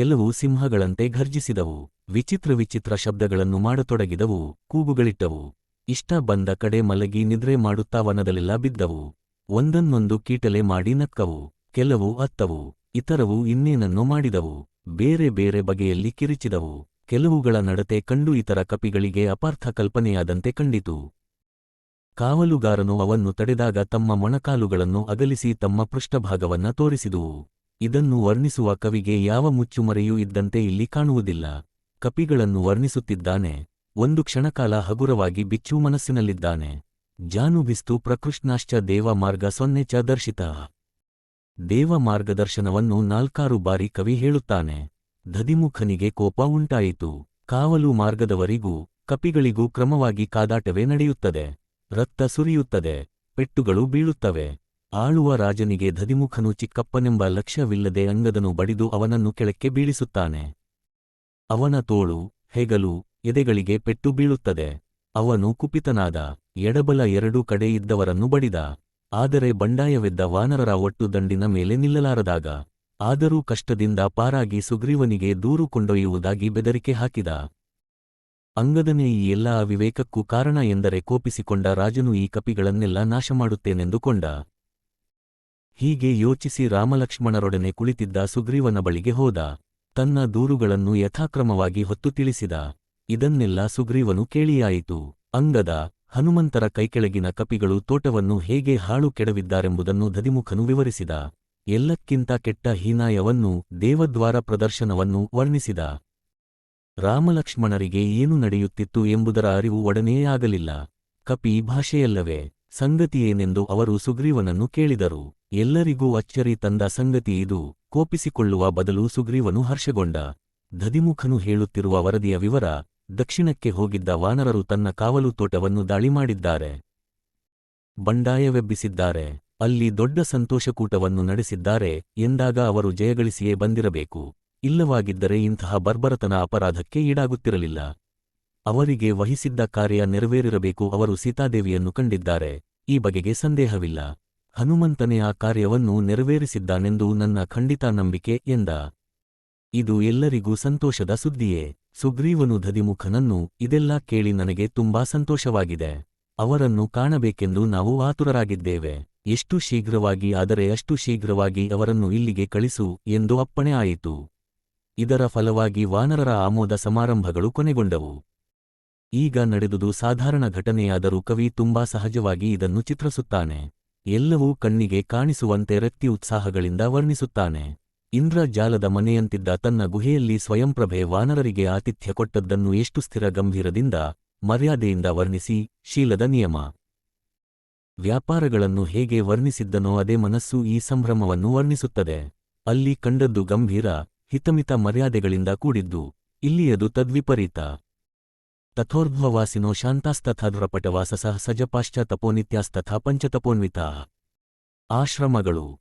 ಕೆಲವು ಸಿಂಹಗಳಂತೆ ಘರ್ಜಿಸಿದವು, ವಿಚಿತ್ರ ವಿಚಿತ್ರ ಶಬ್ದಗಳನ್ನು ಮಾಡತೊಡಗಿದವು, ಕೂಗುಗಳಿಟ್ಟವು. ಇಷ್ಟ ಬಂದ ಕಡೆ ಮಲಗಿ ನಿದ್ರೆ ಮಾಡುತ್ತಾ ವನದಲ್ಲೆಲ್ಲ ಬಿದ್ದವು. ಒಂದನ್ನೊಂದು ಕೀಟಲೆ ಮಾಡಿ ನಕ್ಕವು, ಕೆಲವು ಅತ್ತವು, ಇತರವು ಇನ್ನೇನನ್ನೋ ಮಾಡಿದವು, ಬೇರೆ ಬೇರೆ ಬಗೆಯಲ್ಲಿ ಕಿರಿಚಿದವು. ಕೆಲವುಗಳ ನಡತೆ ಕಂಡು ಇತರ ಕಪಿಗಳಿಗೆ ಅಪಾರ್ಥ ಕಲ್ಪನೆಯಾದಂತೆ ಕಂಡಿತು. ಕಾವಲುಗಾರನು ಅವನ್ನು ತಡೆದಾಗ ತಮ್ಮ ಮೊಣಕಾಲುಗಳನ್ನು ಅಗಲಿಸಿ ತಮ್ಮ ಪೃಷ್ಠಭಾಗವನ್ನ ತೋರಿಸಿದುವು. ಇದನ್ನು ವರ್ಣಿಸುವ ಕವಿಗೆ ಯಾವ ಮುಚ್ಚುಮರೆಯೂ ಇದ್ದಂತೆ ಇಲ್ಲಿ ಕಾಣುವುದಿಲ್ಲ. ಕಪಿಗಳನ್ನು ವರ್ಣಿಸುತ್ತಿದ್ದಾನೆ. ಒಂದು ಕ್ಷಣಕಾಲ ಹಗುರವಾಗಿ ಬಿಚ್ಚು ಮನಸ್ಸಿನಲ್ಲಿದ್ದಾನೆ. ಜಾನುಬಿಸ್ತು ಪ್ರಕೃಷ್ಣಾಶ್ಚ ದೇವ ಮಾರ್ಗ ಸೊನ್ನೆ ಚ ದರ್ಶಿತ. ದೇವ ಮಾರ್ಗದರ್ಶನವನ್ನು ನಾಲ್ಕಾರು ಬಾರಿ ಕವಿ ಹೇಳುತ್ತಾನೆ. ಧದಿಮುಖನಿಗೆ ಕೋಪ ಉಂಟಾಯಿತು. ಕಾವಲು ಮಾರ್ಗದವರಿಗೂ, ಕಪಿಗಳಿಗೂ ಕ್ರಮವಾಗಿ ಕಾದಾಟವೇ ನಡೆಯುತ್ತದೆ. ರಕ್ತ ಸುರಿಯುತ್ತದೆ. ಪೆಟ್ಟುಗಳು ಬೀಳುತ್ತವೆ. ಆಳುವ ರಾಜನಿಗೆ ಧದಿಮುಖನು ಚಿಕ್ಕಪ್ಪನೆಂಬ ಲಕ್ಷ್ಯವಿಲ್ಲದೆ ಅಂಗದನು ಬಡಿದು ಅವನನ್ನು ಕೆಳಕ್ಕೆ ಬೀಳಿಸುತ್ತಾನೆ. ಅವನ ತೋಳು, ಹೆಗಲು, ಎದೆಗಳಿಗೆ ಪೆಟ್ಟು ಬೀಳುತ್ತದೆ. ಅವನು ಕುಪಿತನಾದ, ಎಡಬಲ ಎರಡೂ ಕಡೆ ಇದ್ದವರನ್ನು ಬಡಿದ. ಆದರೆ ಬಂಡಾಯವೆದ್ದ ವಾನರರ ಒಟ್ಟು ದಂಡಿನ ಮೇಲೆ ನಿಲ್ಲಲಾರದಾಗ, ಆದರೂ ಕಷ್ಟದಿಂದ ಪಾರಾಗಿ ಸುಗ್ರೀವನಿಗೆ ದೂರು ಕೊಂಡೊಯ್ಯುವುದಾಗಿ ಬೆದರಿಕೆ ಹಾಕಿದ. ಅಂಗದನೇ ಈ ಎಲ್ಲ ಅವಿವೇಕಕ್ಕೂ ಕಾರಣ ಎಂದರೆ ಕೋಪಿಸಿಕೊಂಡ ರಾಜನು ಈ ಕಪಿಗಳನ್ನೆಲ್ಲ ನಾಶಮಾಡುತ್ತೇನೆಂದುಕೊಂಡ. ಹೀಗೆ ಯೋಚಿಸಿ ರಾಮಲಕ್ಷ್ಮಣರೊಡನೆ ಕುಳಿತಿದ್ದ ಸುಗ್ರೀವನ ಬಳಿಗೆ ಹೋದ. ತನ್ನ ದೂರುಗಳನ್ನು ಯಥಾಕ್ರಮವಾಗಿ ಹೊತ್ತು ತಿಳಿಸಿದ. ಇದನ್ನೆಲ್ಲ ಸುಗ್ರೀವನು ಕೇಳಿಯಾಯಿತು. ಅಂಗದ, ಹನುಮಂತರ ಕೈಕೆಳಗಿನ ಕಪಿಗಳು ತೋಟವನ್ನು ಹೇಗೆ ಹಾಳು ಕೆಡವಿದ್ದಾರೆಂಬುದನ್ನು ದಧಿಮುಖನು ವಿವರಿಸಿದ. ಎಲ್ಲಕ್ಕಿಂತ ಕೆಟ್ಟ ಹೀನಾಯವನ್ನು, ದೇವದ್ವಾರ ಪ್ರದರ್ಶನವನ್ನು ವರ್ಣಿಸಿದ. ರಾಮಲಕ್ಷ್ಮಣರಿಗೆ ಏನು ನಡೆಯುತ್ತಿತ್ತು ಎಂಬುದರ ಅರಿವು ಒಡನೆಯೇ ಆಗಲಿಲ್ಲ. ಕಪಿ ಭಾಷೆಯಲ್ಲವೇ, ಸಂಗತಿಯೇನೆಂದು ಅವರು ಸುಗ್ರೀವನನ್ನು ಕೇಳಿದರು. ಎಲ್ಲರಿಗೂ ಅಚ್ಚರಿ ತಂದ ಸಂಗತಿ ಇದು. ಕೋಪಿಸಿಕೊಳ್ಳುವ ಬದಲು ಸುಗ್ರೀವನು ಹರ್ಷಗೊಂಡ. ಧದಿಮುಖನು ಹೇಳುತ್ತಿರುವ ವರದಿಯ ವಿವರ, ದಕ್ಷಿಣಕ್ಕೆ ಹೋಗಿದ್ದ ವಾನರರು ತನ್ನ ಕಾವಲು ತೋಟವನ್ನು ದಾಳಿ ಮಾಡಿದ್ದಾರೆ. ಬಂಡಾಯವೆಬ್ಬಿಸಿದ್ದಾರೆ. ಅಲ್ಲಿ ದೊಡ್ಡ ಸಂತೋಷಕೂಟವನ್ನು ನಡೆಸಿದ್ದಾರೆ. ಎಂದಾಗ ಅವರು ಜಯಗಳಿಸಿಯೇ ಬಂದಿರಬೇಕು. ಇಲ್ಲವಾಗಿದ್ದರೆ ಇಂತಹ ಬರ್ಬರತನ ಅಪರಾಧಕ್ಕೆ ಈಡಾಗುತ್ತಿರಲಿಲ್ಲ. ಅವರಿಗೆ ವಹಿಸಿದ್ದ ಕಾರ್ಯ ನೆರವೇರಿರಬೇಕು. ಅವರು ಸೀತಾದೇವಿಯನ್ನು ಕಂಡಿದ್ದಾರೆ. ಈ ಬಗೆಗೆ ಸಂದೇಹವಿಲ್ಲ. ಹನುಮಂತನೇ ಆ ಕಾರ್ಯವನ್ನು ನೆರವೇರಿಸಿದ್ದಾನೆಂದು ನನ್ನ ಖಂಡಿತ ನಂಬಿಕೆ ಎಂದ. ಇದು ಎಲ್ಲರಿಗೂ ಸಂತೋಷದ ಸುದ್ದಿಯೇ. ಸುಗ್ರೀವನು ಧದಿಮುಖನನ್ನು, ಇದೆಲ್ಲ ಕೇಳಿ ನನಗೆ ತುಂಬಾ ಸಂತೋಷವಾಗಿದೆ. ಅವರನ್ನು ಕಾಣಬೇಕೆಂದು ನಾವು ಆತುರರಾಗಿದ್ದೇವೆ. ಎಷ್ಟು ಶೀಘ್ರವಾಗಿ ಆದರೆ ಅಷ್ಟು ಶೀಘ್ರವಾಗಿ ಅವರನ್ನು ಇಲ್ಲಿಗೆ ಕಳಿಸು ಎಂದು ಅಪ್ಪಣೆ ಆಯಿತು. ಇದರ ಫಲವಾಗಿ ವಾನರರ ಆಮೋದ ಸಮಾರಂಭಗಳು ಕೊನೆಗೊಂಡವು. ಈಗ ನಡೆದುದು ಸಾಧಾರಣ ಘಟನೆಯಾದರೂ ಕವಿ ತುಂಬಾ ಸಹಜವಾಗಿ ಇದನ್ನು ಚಿತ್ರಿಸುತ್ತಾನೆ. ಎಲ್ಲವೂ ಕಣ್ಣಿಗೆ ಕಾಣಿಸುವಂತೆ ರಕ್ತಿ ಉತ್ಸಾಹಗಳಿಂದ ವರ್ಣಿಸುತ್ತಾನೆ. ಇಂದ್ರಜಾಲದ ಮನೆಯಂತಿದ್ದ ತನ್ನ ಗುಹೆಯಲ್ಲಿ ಸ್ವಯಂಪ್ರಭೆ ವಾನರರಿಗೆ ಆತಿಥ್ಯ ಕೊಟ್ಟದ್ದನ್ನು ಎಷ್ಟು ಸ್ಥಿರ ಗಂಭೀರದಿಂದ, ಮರ್ಯಾದೆಯಿಂದ ವರ್ಣಿಸಿ, ಶೀಲದ ನಿಯಮ. ವ್ಯಾಪಾರಗಳನ್ನು ಹೇಗೆ ವರ್ಣಿಸಿದ್ದನೋ ಅದೇ ಮನಸ್ಸು ಈ ಸಂಭ್ರಮವನ್ನು ವರ್ಣಿಸುತ್ತದೆ. ಅಲ್ಲಿ ಕಂಡದ್ದು ಗಂಭೀರ, ಹಿತಮಿತ ಮರ್ಯಾದೆಗಳಿಂದ ಕೂಡಿದ್ದು, ಇಲ್ಲಿಯದು ತದ್ವಿಪರೀತ. ತಥೋರ್ಧ್ವವಾಸಿನೋ ಶಾಂತಾಸ್ತಥಾಧ್ರಪಟವಾಸಸಃ ಸಜಪಾಶ್ಚ ತಪೋನಿತ್ಯಾಸ್ತಥಾ ಪಂಚತಪೋನ್ವಿತಾ. ಆಶ್ರಮಗಳು.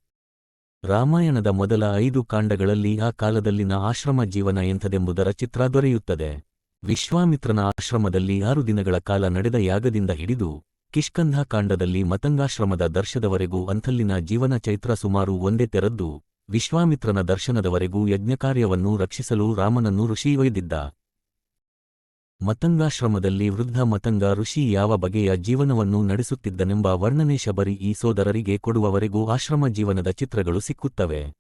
ರಾಮಾಯಣದ ಮೊದಲ ಐದು ಕಾಂಡಗಳಲ್ಲಿ ಆ ಕಾಲದಲ್ಲಿನ ಆಶ್ರಮ ಜೀವನ ಎಂಥದೆಂಬುದರ ಚಿತ್ರ ದೊರೆಯುತ್ತದೆ. ವಿಶ್ವಾಮಿತ್ರನ ಆಶ್ರಮದಲ್ಲಿ ಆರು ದಿನಗಳ ಕಾಲ ನಡೆದ ಯಾಗದಿಂದ ಹಿಡಿದು, ಕಿಷ್ಕಂಧ ಕಾಂಡದಲ್ಲಿ ಮತಂಗಾಶ್ರಮದ ದರ್ಶದವರೆಗೂ ಅಂಥಲ್ಲಿನ ಜೀವನ ಚೈತ್ರ ಸುಮಾರು ಒಂದೇ ತೆರದ್ದು, ವಿಶ್ವಾಮಿತ್ರನ ದರ್ಶನದವರೆಗೂ ಯಜ್ಞಕಾರ್ಯವನ್ನು ರಕ್ಷಿಸಲು ರಾಮನನ್ನು ಋಷಿ ಒಯ್ದಿದ್ದ. ಮತಂಗಾಶ್ರಮದಲ್ಲಿ ವೃದ್ಧ ಮತಂಗ ಋಷಿ ಯಾವ ಬಗೆಯ ಜೀವನವನ್ನು ನಡೆಸುತ್ತಿದ್ದನೆಂಬ ವರ್ಣನೆ ಶಬರಿ ಈ ಸೋದರರಿಗೆ ಕೊಡುವವರೆಗೂ ಆಶ್ರಮ ಜೀವನದ ಚಿತ್ರಗಳು ಸಿಕ್ಕುತ್ತವೆ.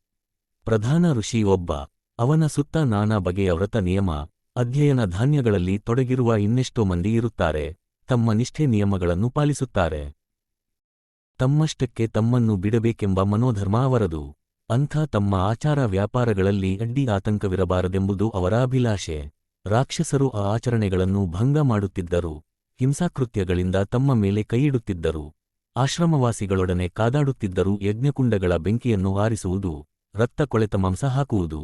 ಪ್ರಧಾನ ಋಷಿ ಒಬ್ಬ, ಅವನ ಸುತ್ತ ನಾನಾ ಬಗೆಯ ವ್ರತ ನಿಯಮ, ಅಧ್ಯಯನ ಧಾನ್ಯಗಳಲ್ಲಿ ತೊಡಗಿರುವ ಇನ್ನೆಷ್ಟೋ ಮಂದಿ ಇರುತ್ತಾರೆ, ತಮ್ಮ ನಿಷ್ಠೆ ನಿಯಮಗಳನ್ನು ಪಾಲಿಸುತ್ತಾರೆ. ತಮ್ಮಷ್ಟಕ್ಕೆ ತಮ್ಮನ್ನು ಬಿಡಬೇಕೆಂಬ ಮನೋಧರ್ಮ ಅವರದು, ಅಂಥ ತಮ್ಮ ಆಚಾರ ವ್ಯಾಪಾರಗಳಲ್ಲಿ ಅಡ್ಡಿ ಆತಂಕವಿರಬಾರದೆಂಬುದು ಅವರ ಅಭಿಲಾಷೆ. ರಾಕ್ಷಸರು ಆ ಆಚರಣೆಗಳನ್ನು ಭಂಗ ಮಾಡುತ್ತಿದ್ದರು, ಹಿಂಸಾಕೃತ್ಯಗಳಿಂದ ತಮ್ಮ ಮೇಲೆ ಕೈಯಿಡುತ್ತಿದ್ದರು. ಆಶ್ರಮವಾಸಿಗಳೊಡನೆ ಕಾದಾಡುತ್ತಿದ್ದರು ಯಜ್ಞಕುಂಡಗಳ ಬೆಂಕಿಯನ್ನು ಆರಿಸುವುದು, ರಕ್ತ ಕೊಳೆತ ಮಾಂಸ ಹಾಕುವುದು.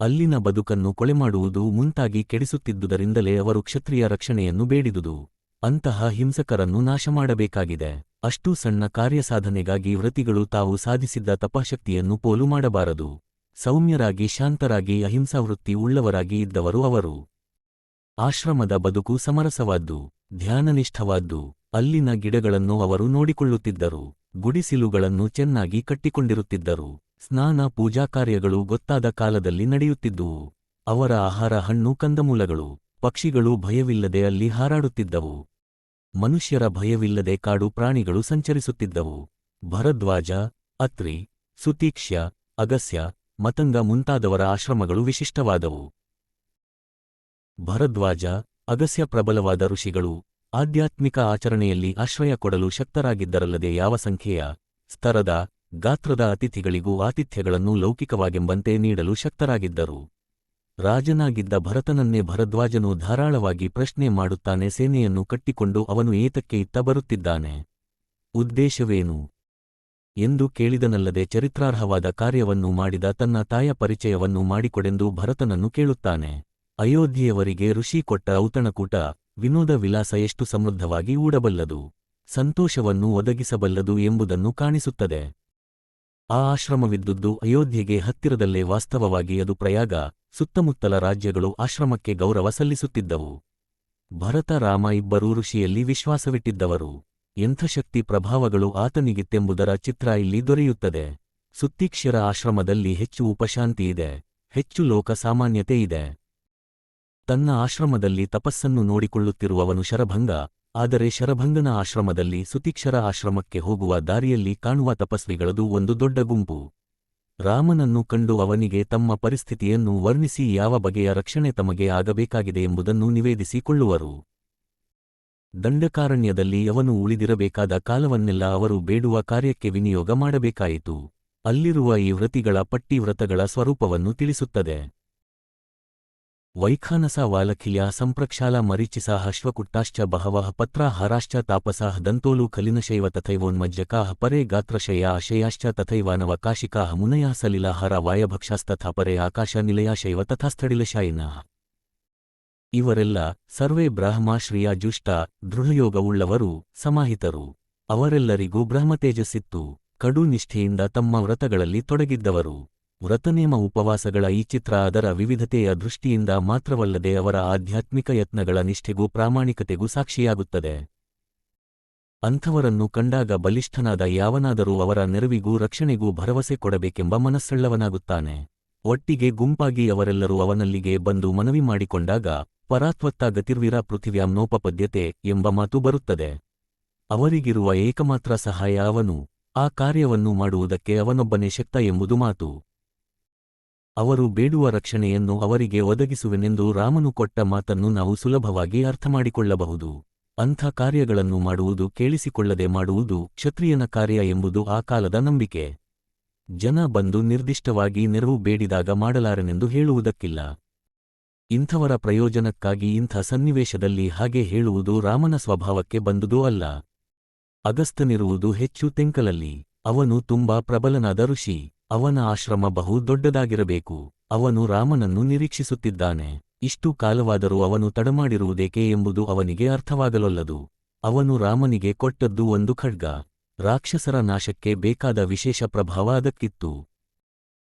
ಅಲ್ಲಿನ ಬದುಕನ್ನು ಕೊಳೆಮಾಡುವುದು ಮುಂತಾಗಿ ಕೆಡಿಸುತ್ತಿದ್ದುದರಿಂದಲೇ ಅವರು ಕ್ಷತ್ರಿಯ ರಕ್ಷಣೆಯನ್ನು ಬೇಡಿದುದು. ಅಂತಹ ಹಿಂಸಕರನ್ನು ನಾಶಮಾಡಬೇಕಾಗಿದೆ ಅಷ್ಟೂ ಸಣ್ಣ ಕಾರ್ಯಸಾಧನೆಗಾಗಿ ವ್ರತಿಗಳು ತಾವು ಸಾಧಿಸಿದ್ದ ತಪಶಕ್ತಿಯನ್ನು ಪೋಲು ಮಾಡಬಾರದು. ಸೌಮ್ಯರಾಗಿ, ಶಾಂತರಾಗಿ, ಅಹಿಂಸಾವೃತ್ತಿ ಉಳ್ಳವರಾಗಿ ಇದ್ದವರು ಅವರು. ಆಶ್ರಮದ ಬದುಕು ಸಮರಸವಾದ್ದು, ಧ್ಯಾನನಿಷ್ಠವಾದ್ದು, ಅಲ್ಲಿನ ಗಿಡಗಳನ್ನು ಅವರು ನೋಡಿಕೊಳ್ಳುತ್ತಿದ್ದರು, ಗುಡಿಸಿಲುಗಳನ್ನು ಚೆನ್ನಾಗಿ ಕಟ್ಟಿಕೊಂಡಿರುತ್ತಿದ್ದರು, ಸ್ನಾನ, ಪೂಜಾ ಕಾರ್ಯಗಳು ಗೊತ್ತಾದ ಕಾಲದಲ್ಲಿ ನಡೆಯುತ್ತಿದ್ದುವು, ಅವರ ಆಹಾರ, ಹಣ್ಣು, ಕಂದಮೂಲಗಳು, ಪಕ್ಷಿಗಳು ಭಯವಿಲ್ಲದೆ ಅಲ್ಲಿ ಹಾರಾಡುತ್ತಿದ್ದವು. ಮನುಷ್ಯರ ಭಯವಿಲ್ಲದೆ ಕಾಡು ಪ್ರಾಣಿಗಳು ಸಂಚರಿಸುತ್ತಿದ್ದವು. ಭರದ್ವಾಜ, ಅತ್ರಿ, ಸುತೀಕ್ಷ್ಯ, ಅಗಸ್ಯ ಮತಂಗ ಮುಂತಾದವರ ಆಶ್ರಮಗಳು ವಿಶಿಷ್ಟವಾದವು. ಭರದ್ವಾಜ, ಅಗಸ್ಯ ಪ್ರಬಲವಾದ ಋಷಿಗಳು, ಆಧ್ಯಾತ್ಮಿಕ ಆಚರಣೆಯಲ್ಲಿ ಆಶ್ರಯ ಕೊಡಲು ಶಕ್ತರಾಗಿದ್ದರಲ್ಲದೆ ಯಾವ ಸಂಖ್ಯೆಯ ಸ್ತರದ ಗಾತ್ರದ ಅತಿಥಿಗಳಿಗೂ ಆತಿಥ್ಯಗಳನ್ನು ಲೌಕಿಕವಾಗೆಂಬಂತೆ ನೀಡಲು ಶಕ್ತರಾಗಿದ್ದರು. ರಾಜನಾಗಿದ್ದ ಭರತನನ್ನೇ ಭರದ್ವಾಜನು ಧಾರಾಳವಾಗಿ ಪ್ರಶ್ನೆ ಮಾಡುತ್ತಾನೆ, ಸೇನೆಯನ್ನು ಕಟ್ಟಿಕೊಂಡು ಅವನು ಏತಕ್ಕೆ ಇತ್ತ ಬರುತ್ತಿದ್ದಾನೆ. ಉದ್ದೇಶವೇನು? ಎಂದು ಕೇಳಿದನಲ್ಲದೆ ಚರಿತ್ರಾರ್ಹವಾದ ಕಾರ್ಯವನ್ನು ಮಾಡಿದ ತನ್ನ ತಾಯ ಪರಿಚಯವನ್ನು ಮಾಡಿಕೊಡೆಂದು ಭರತನನ್ನು ಕೇಳುತ್ತಾನೆ. ಅಯೋಧ್ಯೆಯವರಿಗೆ ಋಷಿ ಕೊಟ್ಟ ಔತಣಕೂಟ, ವಿನೋದ ವಿಲಾಸ ಎಷ್ಟು ಸಮೃದ್ಧವಾಗಿ ಊಡಬಲ್ಲದು, ಸಂತೋಷವನ್ನು ಒದಗಿಸಬಲ್ಲದು ಎಂಬುದನ್ನು ಕಾಣಿಸುತ್ತದೆ. ಆ ಆಶ್ರಮವಿದ್ದುದು ಅಯೋಧ್ಯೆಗೆ ಹತ್ತಿರದಲ್ಲೇ ವಾಸ್ತವವಾಗಿ ಅದು ಪ್ರಯಾಗ, ಸುತ್ತಮುತ್ತಲ ರಾಜ್ಯಗಳು ಆಶ್ರಮಕ್ಕೆ ಗೌರವ ಸಲ್ಲಿಸುತ್ತಿದ್ದವು. ಭರತ, ರಾಮ ಇಬ್ಬರೂ ಋಷಿಯಲ್ಲಿ ವಿಶ್ವಾಸವಿಟ್ಟಿದ್ದವರು. ಎಂಥ ಶಕ್ತಿ ಪ್ರಭಾವಗಳು ಆತನಿಗಿತ್ತೆಂಬುದರ ಚಿತ್ರ ಇಲ್ಲಿ ದೊರೆಯುತ್ತದೆ. ಸುತ್ತೀಕ್ಷರ ಆಶ್ರಮದಲ್ಲಿ ಹೆಚ್ಚು ಉಪಶಾಂತಿಯಿದೆ ಹೆಚ್ಚು ಲೋಕ ಸಾಮಾನ್ಯತೆ ಇದೆ. ತನ್ನ ಆಶ್ರಮದಲ್ಲಿ ತಪಸ್ಸನ್ನು ನೋಡಿಕೊಳ್ಳುತ್ತಿರುವವನು ಶರಭಂಗ, ಆದರೆ ಶರಭಂಗನ ಆಶ್ರಮದಲ್ಲಿ ಸುತೀಕ್ಷರ ಆಶ್ರಮಕ್ಕೆ ಹೋಗುವ ದಾರಿಯಲ್ಲಿ ಕಾಣುವ ತಪಸ್ವಿಗಳದು ಒಂದು ದೊಡ್ಡ ಗುಂಪು. ರಾಮನನ್ನು ಕಂಡು ಅವನಿಗೆ ತಮ್ಮ ಪರಿಸ್ಥಿತಿಯನ್ನು ವರ್ಣಿಸಿ ಯಾವ ಬಗೆಯ ರಕ್ಷಣೆ ತಮಗೆ ಆಗಬೇಕಾಗಿದೆ ಎಂಬುದನ್ನು ನಿವೇದಿಸಿಕೊಳ್ಳುವರು. ದಂಡಕಾರಣ್ಯದಲ್ಲಿ ಅವನು ಉಳಿದಿರಬೇಕಾದ ಕಾಲವನ್ನೆಲ್ಲ ಅವರು ಬೇಡುವ ಕಾರ್ಯಕ್ಕೆ ವಿನಿಯೋಗ ಮಾಡಬೇಕಾಯಿತು. ಅಲ್ಲಿರುವ ಈ ವ್ರತಿಗಳ ಪಟ್ಟಿ ವ್ರತಗಳ ಸ್ವರೂಪವನ್ನು ತಿಳಿಸುತ್ತದೆ. ವೈಖಾನಸ ವಾಲಖಿಯ ಸಂಪ್ರಕ್ಷಾಲ ಮರೀಚಿಸ ಹಶ್ವಕುಟ್ಟಾಶ್ಚ ಬಹವಃ ಪತ್ರಾಹಾರಾಶ್ಚ ತಾಪಸಃ ದಂತೋಲು ಕಲಿನಶೈವ ತಥೈವೋನ್ಮಜ್ಜಕಾಃ ಪರೇ ಗಾತ್ರಶಯ ಆಶಯಾಶ್ಚ ಮುನಯಾ ಮುನಯಃ ಸಲಿಲಾಹಾರ ವಾಯಭಕ್ಷಾಸ್ತಥಾ ಪರೇ ಆಕಾಶ ನಿಲಯಾಶೈವ ತಥಾಸ್ಥಡಿಲಶಾಯಿನಃ ಇವರೆಲ್ಲ ಸರ್ವೇ ಬ್ರಾಹ್ಮ ಜುಷ್ಟ ದೃಢಯೋಗವುಳ್ಳವರು ಸಮಾಹಿತರು. ಅವರೆಲ್ಲರಿಗೂ ಬ್ರಹ್ಮತೇಜಸ್ಸಿತ್ತು. ಕಡು ನಿಷ್ಠೆಯಿಂದ ತಮ್ಮ ವ್ರತಗಳಲ್ಲಿ ತೊಡಗಿದ್ದವರು. ವ್ರತನೇಮ ಉಪವಾಸಗಳ ಈ ಚಿತ್ರ ಅದರ ವಿವಿಧತೆಯ ದೃಷ್ಟಿಯಿಂದ ಮಾತ್ರವಲ್ಲದೆ ಅವರ ಆಧ್ಯಾತ್ಮಿಕ ಯತ್ನಗಳ ನಿಷ್ಠೆಗೂ ಪ್ರಾಮಾಣಿಕತೆಗೂ ಸಾಕ್ಷಿಯಾಗುತ್ತದೆ. ಅಂಥವರನ್ನು ಕಂಡಾಗ ಬಲಿಷ್ಠನಾದ ಯಾವನಾದರೂ ಅವರ ನೆರವಿಗೂ ರಕ್ಷಣೆಗೂ ಭರವಸೆ ಕೊಡಬೇಕೆಂಬ ಮನಸ್ಸಳ್ಳವನಾಗುತ್ತಾನೆ. ಒಟ್ಟಿಗೆ ಗುಂಪಾಗಿ ಅವರೆಲ್ಲರೂ ಅವನಲ್ಲಿಗೆ ಬಂದು ಮನವಿ ಮಾಡಿಕೊಂಡಾಗ ಪರಾತ್ವತ್ತ ಗತಿರ್ವಿರ ಪೃಥಿವ್ಯಾಂ ನೋಪಪದ್ಯತೆ ಎಂಬ ಮಾತು ಬರುತ್ತದೆ. ಅವರಿಗಿರುವ ಏಕಮಾತ್ರ ಸಹಾಯ ಅವನು, ಆ ಕಾರ್ಯವನ್ನು ಮಾಡುವುದಕ್ಕೆ ಅವನೊಬ್ಬನೇ ಶಕ್ತ ಎಂಬುದು ಮಾತು. ಅವರು ಬೇಡುವ ರಕ್ಷಣೆಯನ್ನು ಅವರಿಗೆ ಒದಗಿಸುವೆನೆಂದು ರಾಮನು ಕೊಟ್ಟ ಮಾತನ್ನು ನಾವು ಸುಲಭವಾಗಿ ಅರ್ಥಮಾಡಿಕೊಳ್ಳಬಹುದು. ಅಂಥ ಕಾರ್ಯಗಳನ್ನು ಮಾಡುವುದು ಕೇಳಿಸಿಕೊಳ್ಳದೆ ಮಾಡುವುದು ಕ್ಷತ್ರಿಯನ ಕಾರ್ಯ ಎಂಬುದು ಆ ಕಾಲದ ನಂಬಿಕೆ. ಜನ ಬಂದು ನಿರ್ದಿಷ್ಟವಾಗಿ ನೆರವು ಬೇಡಿದಾಗ ಮಾಡಲಾರೆನೆಂದು ಹೇಳುವುದಕ್ಕಿಲ್ಲ. ಇಂಥವರ ಪ್ರಯೋಜನಕ್ಕಾಗಿ ಇಂಥ ಸನ್ನಿವೇಶದಲ್ಲಿ ಹಾಗೆ ಹೇಳುವುದು ರಾಮನ ಸ್ವಭಾವಕ್ಕೆ ಬಂದುದೂ ಅಲ್ಲ. ಅಗಸ್ತನಿರುವುದು ಹೆಚ್ಚು ತೆಂಕಲಲ್ಲಿ. ಅವನು ತುಂಬಾ ಪ್ರಬಲನಾದ ಋಷಿ. ಅವನ ಆಶ್ರಮ ಬಹು ದೊಡ್ಡದಾಗಿರಬೇಕು. ಅವನು ರಾಮನನ್ನು ನಿರೀಕ್ಷಿಸುತ್ತಿದ್ದಾನೆ. ಇಷ್ಟು ಕಾಲವಾದರೂ ಅವನು ತಡಮಾಡಿರುವುದೇಕೆ ಎಂಬುದು ಅವನಿಗೆ ಅರ್ಥವಾಗಲೊಲ್ಲದು. ಅವನು ರಾಮನಿಗೆ ಕೊಟ್ಟದ್ದು ಒಂದು ಖಡ್ಗ. ರಾಕ್ಷಸರ ನಾಶಕ್ಕೆ ಬೇಕಾದ ವಿಶೇಷ ಪ್ರಭಾವ ಅದಕ್ಕಿತ್ತು.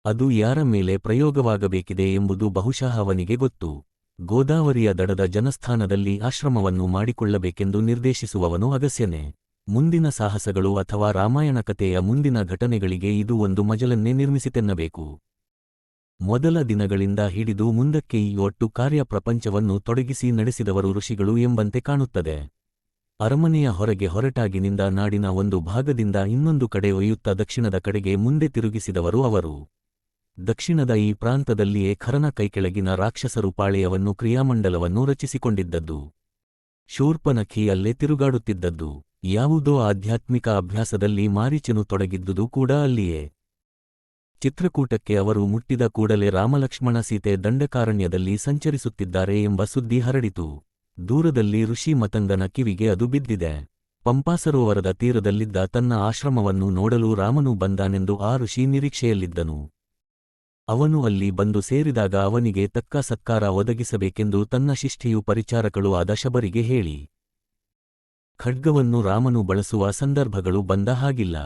ಅದು ಯಾರ ಮೇಲೆ ಪ್ರಯೋಗವಾಗಬೇಕಿದೆ ಎಂಬುದು ಬಹುಶಃ ಅವನಿಗೆ ಗೊತ್ತು. ಗೋದಾವರಿಯ ದಡದ ಜನಸ್ಥಾನದಲ್ಲಿ ಆಶ್ರಮವನ್ನು ಮಾಡಿಕೊಳ್ಳಬೇಕೆಂದು ನಿರ್ದೇಶಿಸುವವನು ಅಗಸ್ಯನೇ ಮುಂದಿನ ಸಾಹಸಗಳು ಅಥವಾ ರಾಮಾಯಣ ಕಥೆಯ ಮುಂದಿನ ಘಟನೆಗಳಿಗೆ ಇದು ಒಂದು ಮಜಲನ್ನೇ ನಿರ್ಮಿಸಿತೆನ್ನಬೇಕು. ಮೊದಲ ದಿನಗಳಿಂದ ಹಿಡಿದು ಮುಂದಕ್ಕೆ ಈ ಒಟ್ಟು ಕಾರ್ಯಪ್ರಪಂಚವನ್ನು ತೊಡಗಿಸಿ ನಡೆಸಿದವರು ಋಷಿಗಳು ಎಂಬಂತೆ ಕಾಣುತ್ತದೆ. ಅರಮನೆಯ ಹೊರಗೆ ಹೊರಟಾಗಿನಿಂದ ನಾಡಿನ ಒಂದು ಭಾಗದಿಂದ ಇನ್ನೊಂದು ಕಡೆ ಒಯ್ಯುತ್ತ ದಕ್ಷಿಣದ ಕಡೆಗೆ ಮುಂದೆ ತಿರುಗಿಸಿದವರು ಅವರು. ದಕ್ಷಿಣದ ಈ ಪ್ರಾಂತದಲ್ಲಿಯೇ ಖರನ ಕೈಕೆಳಗಿನ ರಾಕ್ಷಸರು ಪಾಳೆಯವನ್ನು ಕ್ರಿಯಾಮಂಡಲವನ್ನು ರಚಿಸಿಕೊಂಡಿದ್ದದ್ದು. ಶೂರ್ಪನಖಿ ಅಲ್ಲೇ ತಿರುಗಾಡುತ್ತಿದ್ದದ್ದು. ಯಾವುದೋ ಆಧ್ಯಾತ್ಮಿಕ ಅಭ್ಯಾಸದಲ್ಲಿ ಮಾರಿಚನು ತೊಡಗಿದ್ದುದು ಕೂಡ ಅಲ್ಲಿಯೇ. ಚಿತ್ರಕೂಟಕ್ಕೆ ಅವರು ಮುಟ್ಟಿದ ಕೂಡಲೇ ರಾಮಲಕ್ಷ್ಮಣ ಸೀತೆ ದಂಡಕಾರಣ್ಯದಲ್ಲಿ ಸಂಚರಿಸುತ್ತಿದ್ದಾರೆ ಎಂಬ ಸುದ್ದಿ ಹರಡಿತು. ದೂರದಲ್ಲಿ ಋಷಿ ಮತಂಗನ ಕಿವಿಗೆ ಅದು ಬಿದ್ದಿದೆ. ಪಂಪಾಸರೋವರದ ತೀರದಲ್ಲಿದ್ದ ತನ್ನ ಆಶ್ರಮವನ್ನು ನೋಡಲು ರಾಮನು ಬಂದಾನೆಂದು ಆ ಋಷಿ ನಿರೀಕ್ಷೆಯಲ್ಲಿದ್ದನು. ಅವನು ಅಲ್ಲಿ ಬಂದು ಸೇರಿದಾಗ ಅವನಿಗೆ ತಕ್ಕ ಸತ್ಕಾರ ಒದಗಿಸಬೇಕೆಂದು ತನ್ನ ಶಿಷ್ಠೆಯು ಪರಿಚಾರಕಳು ಆದ ಶಬರಿಗೆ ಹೇಳಿ, ಖಡ್ಗವನ್ನು ರಾಮನು ಬಳಸುವ ಸಂದರ್ಭಗಳು ಬಂದ ಹಾಗಿಲ್ಲ.